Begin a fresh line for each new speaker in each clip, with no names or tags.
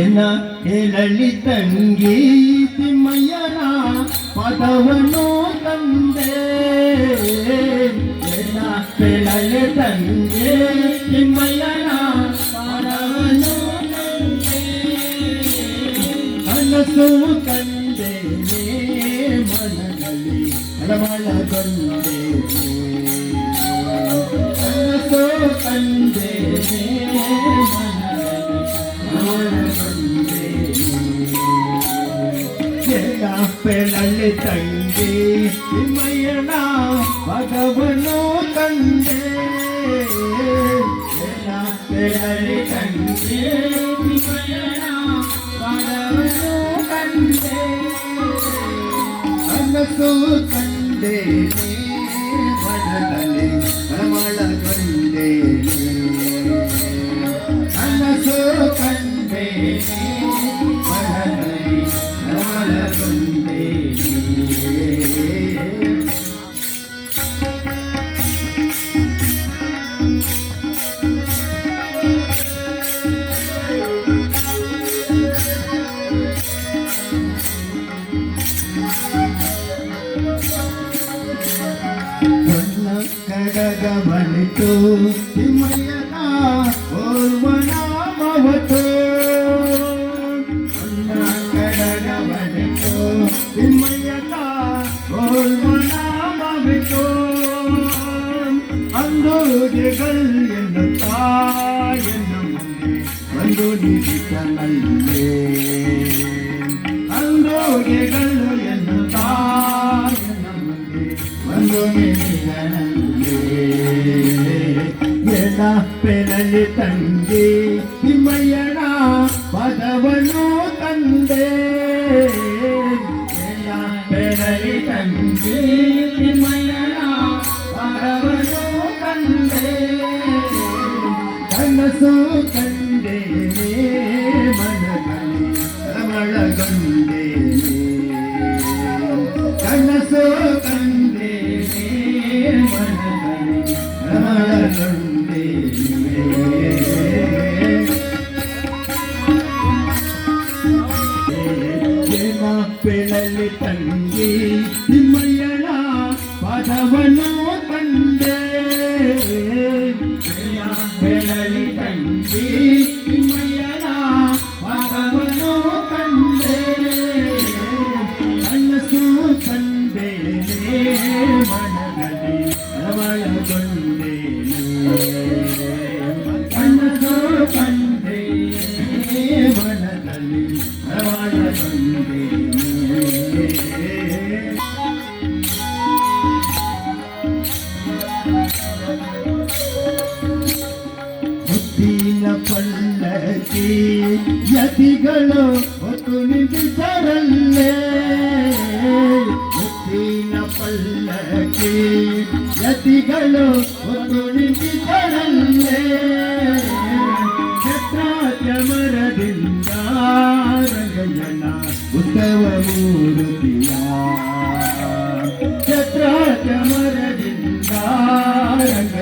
ಏನ ಹೇಳಲಿ ತಂಗಿ ತಿಮ್ಮಯ್ಯನ ಪದವನ್ನು ತಂದೆ ಏನ ಹೇಳಲಿ ತಂಗಿ ತಿಮ್ಮಯ್ಯನ ಪದವನ್ನು ತಂದೆ ಕನಸು ಕಂಡೇನೆ ಮನದಲ್ಲಿ ಹಳಮಳಗೊಂಡೇನೆ ಕನಸು ಕಂಡೇನೆ ಪೆಳಲಿ ತಂಗಿ ಹಿಮಯನ ಭಗವನು ಕಂಡೆ ಪೆಳಲಿ ತಂಗಿ ಹಿಮಯನ ಭಗವನು ಕಂಡೆ ಕನಸು ಕಂಡೇನೆ ಮನದಲ್ಲಿ ಕಳಮಳಗೊಂಡೇನೆ ಕನಸು ಕಂಡೇನೆ ಮನದಲ್ಲಿ ಹೊನ್ನ ಕಡಗ ಬಳಿತು ಹಿಮಯನ ಓರ್ವನ ಮವತು ಹೊನ್ನ ಕಡಗ ಬಳಿತು ಹಿಮಯನ ಓರ್ವನ ಮವಿತು ಅಂದೋಗೆಗಳು ಎನ್ನುತ್ತಾ ಎನ್ನ ಮುಂದೆ ಒಂದು ನಿಧಿತನಲ್ಲೇ ಎನ್ನ ಪೆರಲಿ ತಂದೆ ಹಿಮಯಣ ಪದವನ್ನು ತಂದೆ ಎನ್ನ ಪೆರಲಿ ತಂದೆ ಹಿಮಯಣ ಪದವನ್ನು ತಂದೆ ಕನಸು ಕಂಡೇನೆ ಮನದಲ್ಲಿ ರಮಳಗೊಂಡೇನೆ ತಂಗಿ ನಿಮ್ಮಯ್ಯನ ಪದವನ್ನು ಕಂಡೆ ಜನ ಪೆಳಲಿ ತಂಗಿ ಯತಿಗಳು ಹೊತ್ತು ನಿಂತಿದ್ದರಲ್ಲೇ? ಮುತ್ತಿನ ಪಲ್ಲಕ್ಕೆ ಯತಿಗಳು ಹೊತ್ತು ನಿಂತಿದ್ದರಲ್ಲೇ? ಛತ್ರಾಚಮರದಿಂದ ರಂಗಯ್ಯನ ಉತ್ತವ ಮೂರುತಿಯ. ಛತ್ರಾಚಮರದಿಂದ ರಂಗಯ್ಯನ ಉತ್ತಮ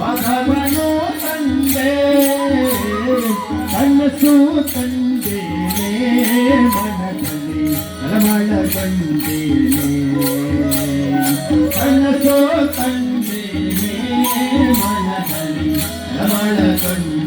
ಪದವನು ತಂದೆ ಕನಸು ತಂದೇನೆ ಮನದಲ್ಲಿ ರಮಣ ತಂದೇನೆ ಕನಸು ತಂದೇನೆ ಮನದಲ್ಲಿ ರಮಣ ತಂದೆ